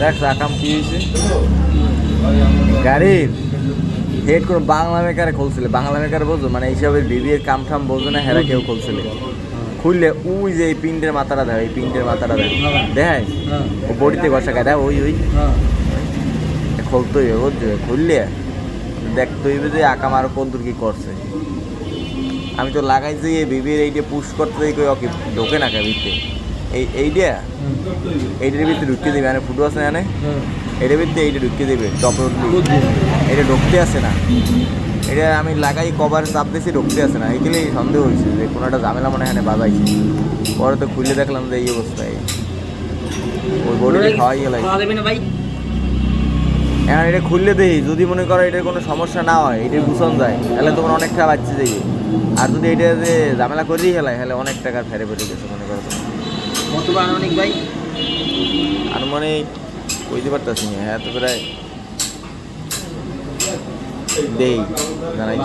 দেখ রাখাম কি হয়েছে গাড়ির হেড করে বাংলা মেকারে খুলছিল। বাংলা মেকার বোঝো মানে এইসবের বিবিএর কাম টাম বোঝো না হেরা কেউ খুলছিল? খুললে ওই যে এই পিন্টের মাথাটা দেয় এই পিন্টের মাথাটা দেয় দেখায় ও বডিতে ঘষা খায়। দেখ ওই ওই। খুলতে হইবে বুঝছ? খুললে দেখতে হইবে যে আকাম আরও কদ্দুর কি করছে। আমি তো লাগাইছি এই বিবির এইটা পুশ করতে দেখি কই ওকে ঢোকে না কে ভিতরে এই এইটা এইটার ভিতরে ঢুকিয়ে দিবে মানে ফুটো আছে না এটার ভিতরে এইটা ঢুকিয়ে দেবে টপ উঠলি এটা ঢুকতে আসে না। এটা আমি লাগাই কভার চাপ দিয়েছি ঢুকতে আসে না। এইগুলোই সন্দেহ হয়েছে যে কোনো একটা ঝামেলা মনে হয় এখানে বাজাইছে। পরে তো খুলে দেখলাম যে এই অবস্থায়। ওই বডিটা খাওয়াই গেল। এখন এটা খুললে দেখি যদি মনে করো এটার কোনো সমস্যা না হয় এটা গুছন যায় তাহলে তোমার অনেক টাকা বাচ্চা যাবে আর যদি এটা যে ঝামেলা করেই খেলায় তাহলে অনেক টাকা ফেরে ফেটে গেছে মনে করো তুমি। কত আনুমানিক ভাই? আর মানে বুঝতে পারতেছি হ্যাঁ তো প্রায় দেই। জানাই